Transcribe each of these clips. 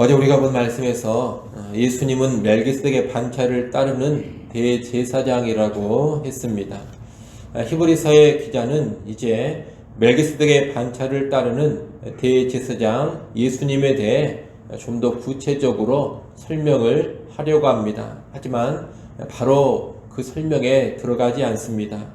어제 우리가 본 말씀에서 어, 예수님은 멜기스덱의 반차를 따르는 대제사장이라고 했습니다. 아, 히브리서의 기자는 이제 멜기스덱의 반차를 따르는 대제사장 예수님에 대해 좀 더 구체적으로 설명을 하려고 합니다. 하지만 바로 그 설명에 들어가지 않습니다.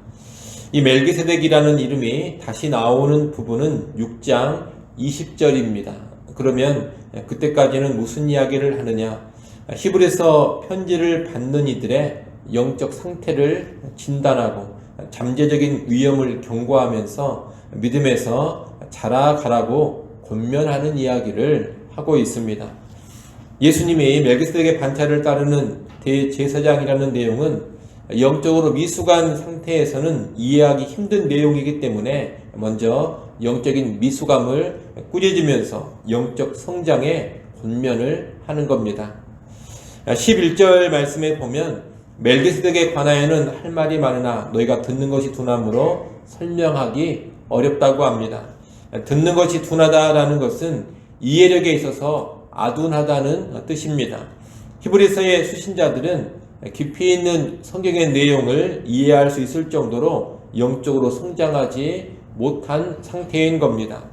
이 멜기세덱이라는 이름이 다시 나오는 부분은 6장 20절입니다. 그러면 그때까지는 무슨 이야기를 하느냐? 히브리서 편지를 받는 이들의 영적 상태를 진단하고 잠재적인 위험을 경고하면서 믿음에서 자라가라고 권면하는 이야기를 하고 있습니다. 예수님이 멜기세덱의 반차를 따르는 대제사장이라는 내용은 영적으로 미숙한 상태에서는 이해하기 힘든 내용이기 때문에 먼저 영적인 미숙함을 꾸려지면서 영적 성장에 권면을 하는 겁니다. 11절 말씀에 보면 멜기스덱에 관하여는 할 말이 많으나 너희가 듣는 것이 둔함으로 설명하기 어렵다고 합니다. 듣는 것이 둔하다라는 것은 이해력에 있어서 아둔하다는 뜻입니다. 히브리서의 수신자들은 깊이 있는 성경의 내용을 이해할 수 있을 정도로 영적으로 성장하지 못한 상태인 겁니다.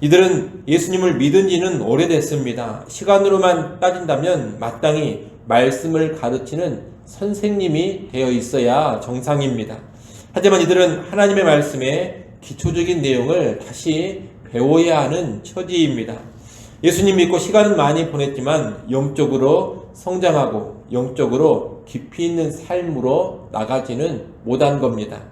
이들은 예수님을 믿은 지는 오래됐습니다. 시간으로만 따진다면 마땅히 말씀을 가르치는 선생님이 되어 있어야 정상입니다. 하지만 이들은 하나님의 말씀의 기초적인 내용을 다시 배워야 하는 처지입니다. 예수님 믿고 시간은 많이 보냈지만 영적으로 성장하고 영적으로 깊이 있는 삶으로 나가지는 못한 겁니다.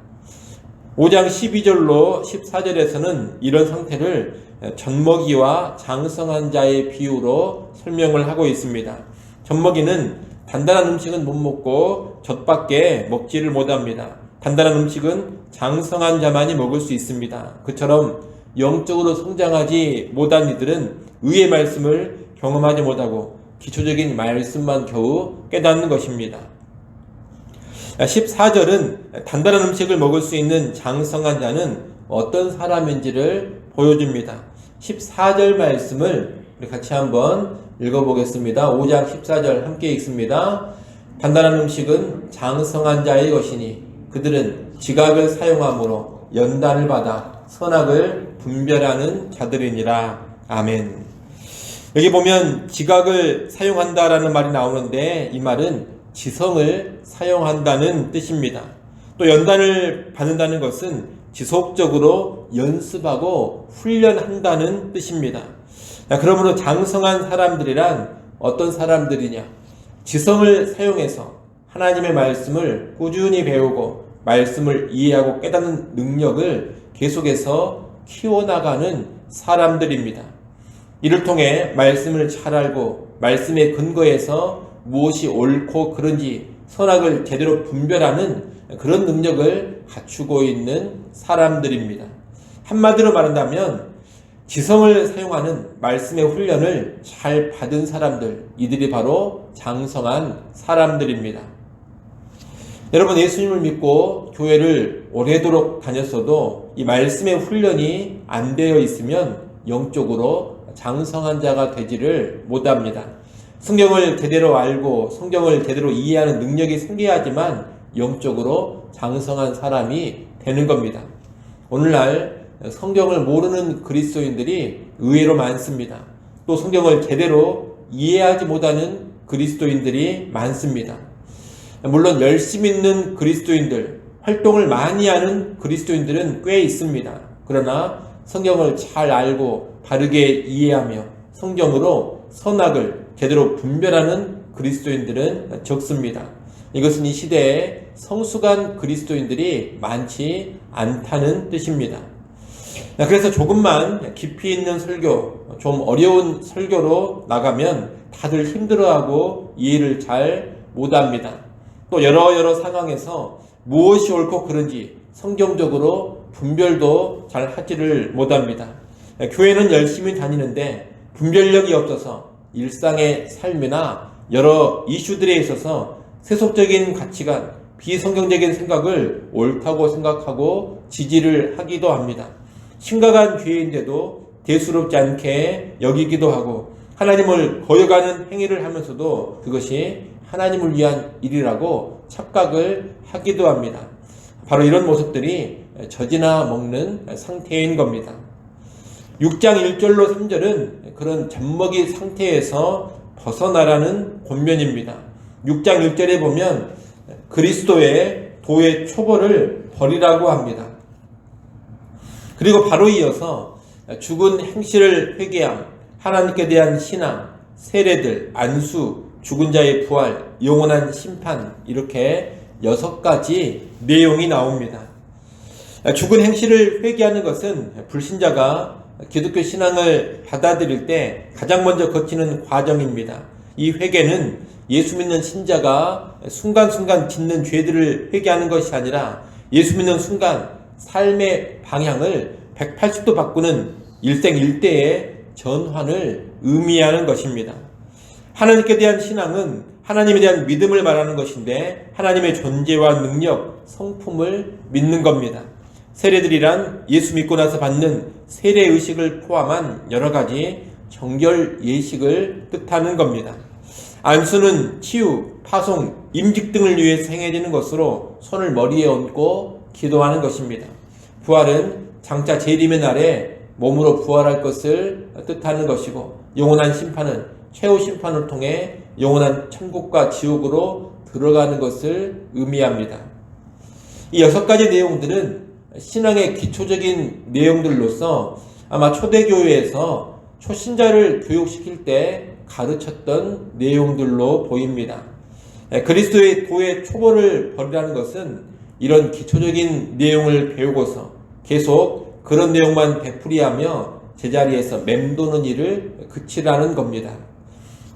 5장 12절로 14절에서는 이런 상태를 젖먹이와 장성한 자의 비유로 설명을 하고 있습니다. 젖먹이는 단단한 음식은 못 먹고 젖밖에 먹지를 못합니다. 단단한 음식은 장성한 자만이 먹을 수 있습니다. 그처럼 영적으로 성장하지 못한 이들은 의의 말씀을 경험하지 못하고 기초적인 말씀만 겨우 깨닫는 것입니다. 14절은 단단한 음식을 먹을 수 있는 장성한 자는 어떤 사람인지를 보여줍니다. 14절 말씀을 우리 같이 한번 읽어보겠습니다. 5장 14절 함께 읽습니다. 단단한 음식은 장성한 자의 것이니 그들은 지각을 사용함으로 연단을 받아 선악을 분별하는 자들이니라. 아멘. 여기 보면 지각을 사용한다라는 말이 나오는데 이 말은 지성을 사용한다는 뜻입니다. 또 연단을 받는다는 것은 지속적으로 연습하고 훈련한다는 뜻입니다. 그러므로 장성한 사람들이란 어떤 사람들이냐? 지성을 사용해서 하나님의 말씀을 꾸준히 배우고 말씀을 이해하고 깨닫는 능력을 계속해서 키워나가는 사람들입니다. 이를 통해 말씀을 잘 알고 말씀의 근거에서 무엇이 옳고 그런지 선악을 제대로 분별하는 그런 능력을 갖추고 있는 사람들입니다. 한마디로 말한다면 지성을 사용하는 말씀의 훈련을 잘 받은 사람들, 이들이 바로 장성한 사람들입니다. 여러분, 예수님을 믿고 교회를 오래도록 다녔어도 이 말씀의 훈련이 안 되어 있으면 영적으로 장성한 자가 되지를 못합니다. 성경을 제대로 알고 성경을 제대로 이해하는 능력이 생겨야지만 영적으로 장성한 사람이 되는 겁니다. 오늘날 성경을 모르는 그리스도인들이 의외로 많습니다. 또 성경을 제대로 이해하지 못하는 그리스도인들이 많습니다. 물론 열심히 있는 그리스도인들, 활동을 많이 하는 그리스도인들은 꽤 있습니다. 그러나 성경을 잘 알고 바르게 이해하며 성경으로 선악을 제대로 분별하는 그리스도인들은 적습니다. 이것은 이 시대에 성숙한 그리스도인들이 많지 않다는 뜻입니다. 그래서 조금만 깊이 있는 설교, 좀 어려운 설교로 나가면 다들 힘들어하고 이해를 잘 못합니다. 또 여러 여러 상황에서 무엇이 옳고 그른지 성경적으로 분별도 잘 하지를 못합니다. 교회는 열심히 다니는데 분별력이 없어서 일상의 삶이나 여러 이슈들에 있어서 세속적인 가치관, 비성경적인 생각을 옳다고 생각하고 지지를 하기도 합니다. 심각한 죄인데도 대수롭지 않게 여기기도 하고 하나님을 거여가는 행위를 하면서도 그것이 하나님을 위한 일이라고 착각을 하기도 합니다. 바로 이런 모습들이 젖이나 먹는 상태인 겁니다. 6장 1절로 3절은 그런 젖먹이 상태에서 벗어나라는 권면입니다. 6장 1절에 보면 그리스도의 도의 초보를 버리라고 합니다. 그리고 바로 이어서 죽은 행실을 회개함, 하나님께 대한 신앙, 세례들, 안수, 죽은 자의 부활, 영원한 심판 이렇게 여섯 가지 내용이 나옵니다. 죽은 행실을 회개하는 것은 불신자가 기독교 신앙을 받아들일 때 가장 먼저 거치는 과정입니다. 이 회개는 예수 믿는 신자가 순간순간 짓는 죄들을 회개하는 것이 아니라 예수 믿는 순간 삶의 방향을 180도 바꾸는 일생일대의 전환을 의미하는 것입니다. 하나님께 대한 신앙은 하나님에 대한 믿음을 말하는 것인데 하나님의 존재와 능력, 성품을 믿는 겁니다. 세례들이란 예수 믿고 나서 받는 세례 의식을 포함한 여러 가지 정결 예식을 뜻하는 겁니다. 안수는 치유, 파송, 임직 등을 위해 행해지는 것으로 손을 머리에 얹고 기도하는 것입니다. 부활은 장차 재림의 날에 몸으로 부활할 것을 뜻하는 것이고 영원한 심판은 최후 심판을 통해 영원한 천국과 지옥으로 들어가는 것을 의미합니다. 이 여섯 가지 내용들은 신앙의 기초적인 내용들로서 아마 초대교회에서 초신자를 교육시킬 때 가르쳤던 내용들로 보입니다. 그리스도의 도의 초보를 버리라는 것은 이런 기초적인 내용을 배우고서 계속 그런 내용만 되풀이하며 제자리에서 맴도는 일을 그치라는 겁니다.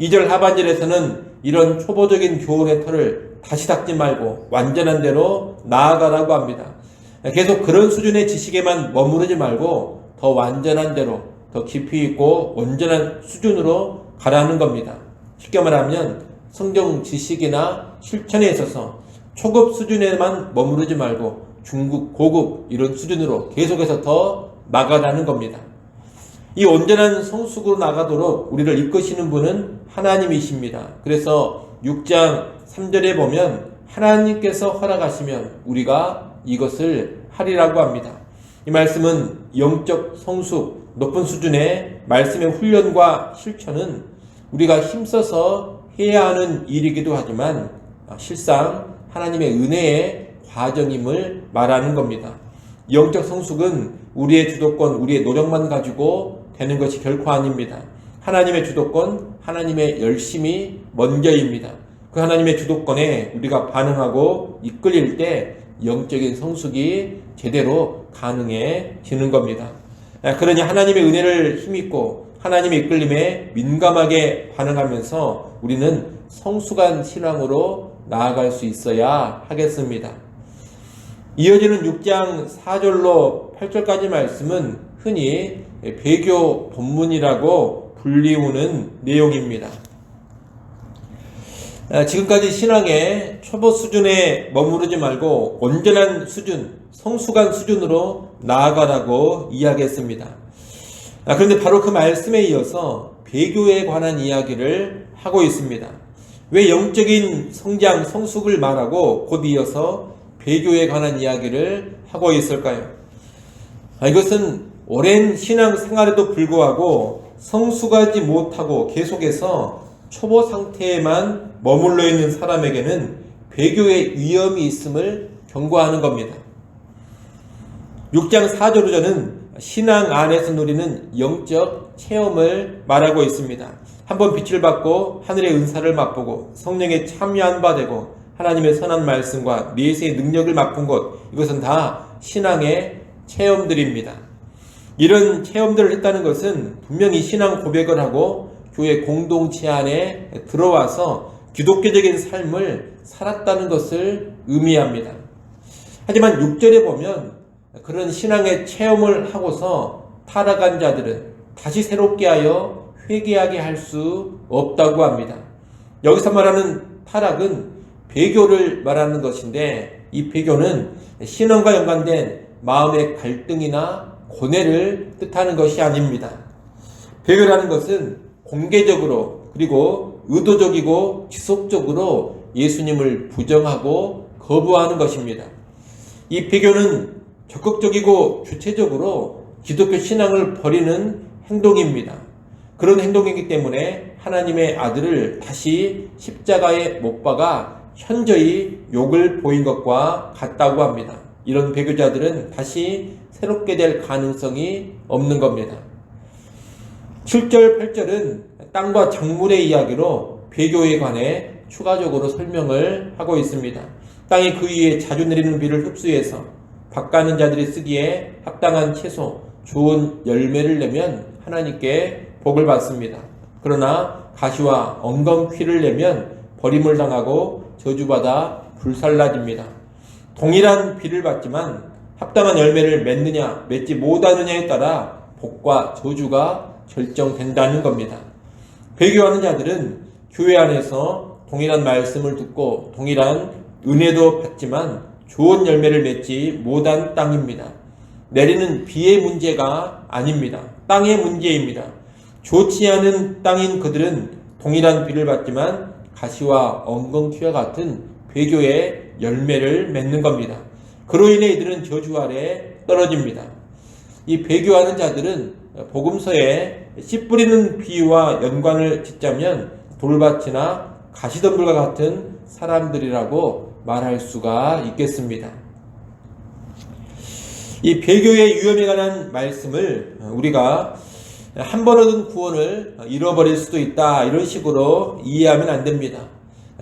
2절 하반절에서는 이런 초보적인 교훈의 털을 다시 닦지 말고 완전한 대로 나아가라고 합니다. 계속 그런 수준의 지식에만 머무르지 말고 더 완전한 대로 더 깊이 있고 온전한 수준으로 가라는 겁니다. 쉽게 말하면 성경 지식이나 실천에 있어서 초급 수준에만 머무르지 말고 중급, 고급 이런 수준으로 계속해서 더 나가라는 겁니다. 이 온전한 성숙으로 나가도록 우리를 이끄시는 분은 하나님이십니다. 그래서 6장 3절에 보면 하나님께서 허락하시면 우리가 이것을 하리라고 합니다. 이 말씀은 영적 성숙, 높은 수준의 말씀의 훈련과 실천은 우리가 힘써서 해야 하는 일이기도 하지만 실상 하나님의 은혜의 과정임을 말하는 겁니다. 영적 성숙은 우리의 주도권, 우리의 노력만 가지고 되는 것이 결코 아닙니다. 하나님의 주도권, 하나님의 열심이 먼저입니다. 그 하나님의 주도권에 우리가 반응하고 이끌릴 때 영적인 성숙이 제대로 가능해지는 겁니다. 그러니 하나님의 은혜를 힘입고 하나님의 이끌림에 민감하게 반응하면서 우리는 성숙한 신앙으로 나아갈 수 있어야 하겠습니다. 이어지는 6장 4절로 8절까지 말씀은 흔히 배교 본문이라고 불리우는 내용입니다. 아, 지금까지 신앙의 초보 수준에 머무르지 말고 온전한 수준, 성숙한 수준으로 나아가라고 이야기했습니다. 아, 그런데 바로 그 말씀에 이어서 배교에 관한 이야기를 하고 있습니다. 왜 영적인 성장, 성숙을 말하고 곧 이어서 배교에 관한 이야기를 하고 있을까요? 아, 이것은 오랜 신앙 생활에도 불구하고 성숙하지 못하고 계속해서 초보 상태에만 머물러 있는 사람에게는 배교의 위험이 있음을 경고하는 겁니다. 6장 4절로저는 신앙 안에서 누리는 영적 체험을 말하고 있습니다. 한번 빛을 받고 하늘의 은사를 맛보고 성령에 참여한 바 되고 하나님의 선한 말씀과 내세의 능력을 맛본 것 이것은 다 신앙의 체험들입니다. 이런 체험들을 했다는 것은 분명히 신앙 고백을 하고 교회 공동체 안에 들어와서 기독교적인 삶을 살았다는 것을 의미합니다. 하지만 6절에 보면 그런 신앙의 체험을 하고서 타락한 자들은 다시 새롭게 하여 회개하게 할 수 없다고 합니다. 여기서 말하는 타락은 배교를 말하는 것인데 이 배교는 신앙과 연관된 마음의 갈등이나 고뇌를 뜻하는 것이 아닙니다. 배교라는 것은 공개적으로 그리고 의도적이고 지속적으로 예수님을 부정하고 거부하는 것입니다. 이 배교는 적극적이고 주체적으로 기독교 신앙을 버리는 행동입니다. 그런 행동이기 때문에 하나님의 아들을 다시 십자가에 못 박아 현저히 욕을 보인 것과 같다고 합니다. 이런 배교자들은 다시 새롭게 될 가능성이 없는 겁니다. 7절, 8절은 땅과 작물의 이야기로 배교에 관해 추가적으로 설명을 하고 있습니다. 땅이 그 위에 자주 내리는 비를 흡수해서 밭가는 자들이 쓰기에 합당한 채소, 좋은 열매를 내면 하나님께 복을 받습니다. 그러나 가시와 엉겅퀴를 내면 버림을 당하고 저주받아 불살라집니다. 동일한 비를 받지만 합당한 열매를 맺느냐 맺지 못하느냐에 따라 복과 저주가 결정된다는 겁니다. 배교하는 자들은 교회 안에서 동일한 말씀을 듣고 동일한 은혜도 받지만 좋은 열매를 맺지 못한 땅입니다. 내리는 비의 문제가 아닙니다. 땅의 문제입니다. 좋지 않은 땅인 그들은 동일한 비를 받지만 가시와 엉겅퀴와 같은 배교의 열매를 맺는 겁니다. 그로 인해 이들은 저주 아래 떨어집니다. 이 배교하는 자들은 복음서에 씨 뿌리는 비유와 연관을 짓자면 돌밭이나 가시덤불과 같은 사람들이라고 말할 수가 있겠습니다. 이 배교의 위험에 관한 말씀을 우리가 한 번 얻은 구원을 잃어버릴 수도 있다 이런 식으로 이해하면 안 됩니다.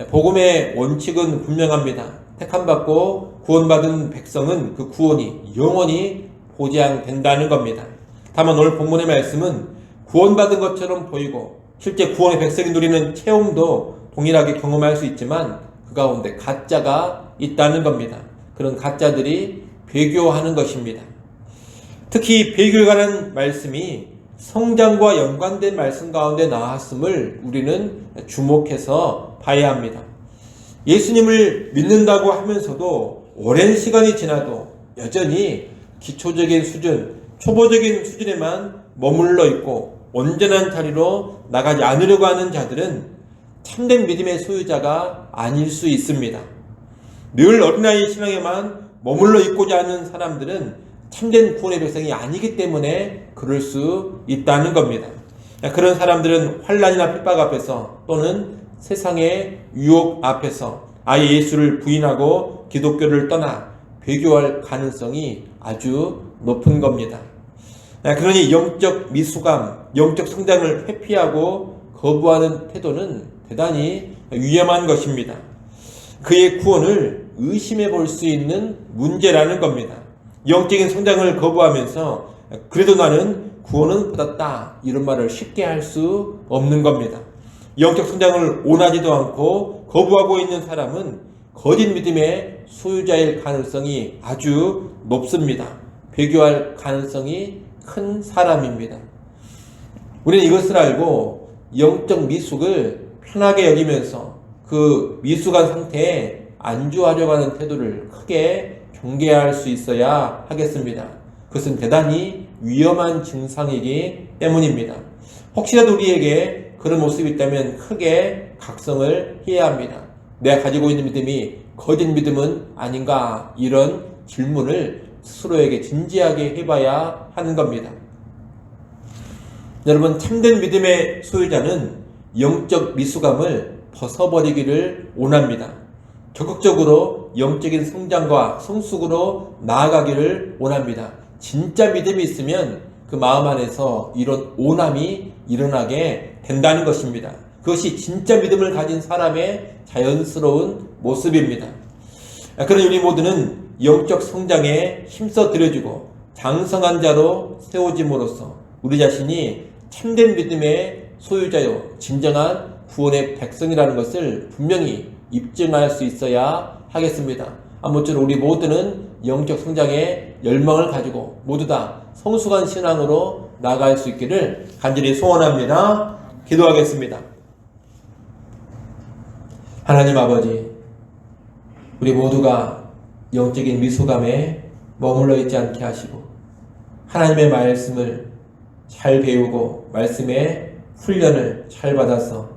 복음의 원칙은 분명합니다. 택함받고 구원받은 백성은 그 구원이 영원히 보장된다는 겁니다. 다만 오늘 본문의 말씀은 구원받은 것처럼 보이고 실제 구원의 백성이 누리는 체험도 동일하게 경험할 수 있지만 그 가운데 가짜가 있다는 겁니다. 그런 가짜들이 배교하는 것입니다. 특히 배교에 관한 말씀이 성장과 연관된 말씀 가운데 나왔음을 우리는 주목해서 봐야 합니다. 예수님을 믿는다고 하면서도 오랜 시간이 지나도 여전히 기초적인 수준, 초보적인 수준에만 머물러 있고 온전한 자리로 나가지 않으려고 하는 자들은 참된 믿음의 소유자가 아닐 수 있습니다. 늘 어린아이 신앙에만 머물러 있고자 하는 사람들은 참된 구원의 백성이 아니기 때문에 그럴 수 있다는 겁니다. 그런 사람들은 환란이나 핍박 앞에서 또는 세상의 유혹 앞에서 아예 예수를 부인하고 기독교를 떠나 배교할 가능성이 아주 높은 겁니다. 그러니 영적 미수감, 영적 성장을 회피하고 거부하는 태도는 대단히 위험한 것입니다. 그의 구원을 의심해 볼 수 있는 문제라는 겁니다. 영적인 성장을 거부하면서 그래도 나는 구원은 받았다 이런 말을 쉽게 할 수 없는 겁니다. 영적 성장을 원하지도 않고 거부하고 있는 사람은 거짓 믿음의 소유자일 가능성이 아주 높습니다. 배교할 가능성이 큰 사람입니다. 우리는 이것을 알고 영적 미숙을 편하게 여기면서 그 미숙한 상태에 안주하려고 하는 태도를 크게 경계할 수 있어야 하겠습니다. 그것은 대단히 위험한 증상이기 때문입니다. 혹시라도 우리에게 그런 모습이 있다면 크게 각성을 해야 합니다. 내가 가지고 있는 믿음이 거짓 믿음은 아닌가 이런 질문을 스스로에게 진지하게 해봐야 하는 겁니다. 여러분 참된 믿음의 소유자는 영적 미수감을 벗어버리기를 원합니다. 적극적으로 영적인 성장과 성숙으로 나아가기를 원합니다. 진짜 믿음이 있으면 그 마음 안에서 이런 오남이 일어나게 된다는 것입니다. 그것이 진짜 믿음을 가진 사람의 자연스러운 모습입니다. 그러니 우리 모두는 영적 성장에 힘써 들여주고 장성한 자로 세워짐으로써 우리 자신이 참된 믿음의 소유자요 진정한 구원의 백성이라는 것을 분명히 입증할 수 있어야 하겠습니다. 아무쪼록 우리 모두는 영적 성장에 열망을 가지고 모두 다 성숙한 신앙으로 나갈 수 있기를 간절히 소원합니다. 기도하겠습니다. 하나님 아버지, 우리 모두가 영적인 미소감에 머물러 있지 않게 하시고 하나님의 말씀을 잘 배우고 말씀에 훈련을 잘 받아서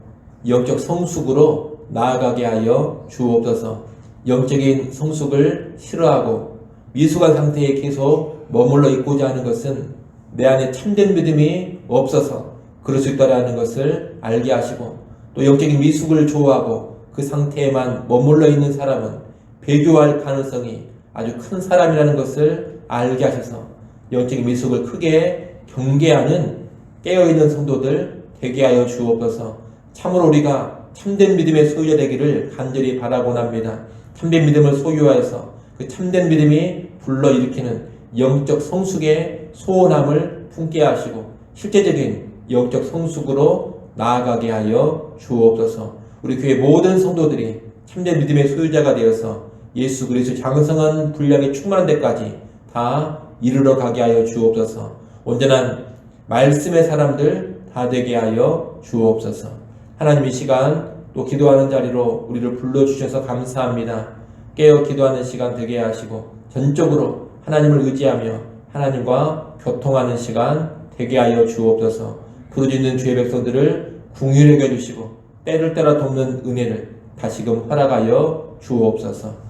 영적 성숙으로 나아가게 하여 주옵소서. 영적인 성숙을 싫어하고 미숙한 상태에 계속 머물러 있고자 하는 것은 내 안에 참된 믿음이 없어서 그럴 수 있다라는 것을 알게 하시고 또 영적인 미숙을 좋아하고 그 상태에만 머물러 있는 사람은 배교할 가능성이 아주 큰 사람이라는 것을 알게 하셔서 영적인 미숙을 크게 경계하는 깨어있는 성도들 되게 하여 주옵소서 참으로 우리가 참된 믿음의 소유자 되기를 간절히 바라곤합니다. 참된 믿음을 소유하여서 그 참된 믿음이 불러일으키는 영적 성숙의 소원함을 품게 하시고 실제적인 영적 성숙으로 나아가게 하여 주옵소서. 우리 교회 모든 성도들이 참된 믿음의 소유자가 되어서 예수 그리스도 장성한 분량이 충만한 데까지 다 이르러 가게 하여 주옵소서. 온전한 말씀의 사람들 다 되게 하여 주옵소서. 하나님 이 시간 또 기도하는 자리로 우리를 불러주셔서 감사합니다. 깨어 기도하는 시간 되게 하시고 전적으로 하나님을 의지하며 하나님과 교통하는 시간 되게 하여 주옵소서. 부르짖는 주의 백성들을 궁휼히 여겨주시고 때를 따라 돕는 은혜를 다시금 허락하여 주옵소서.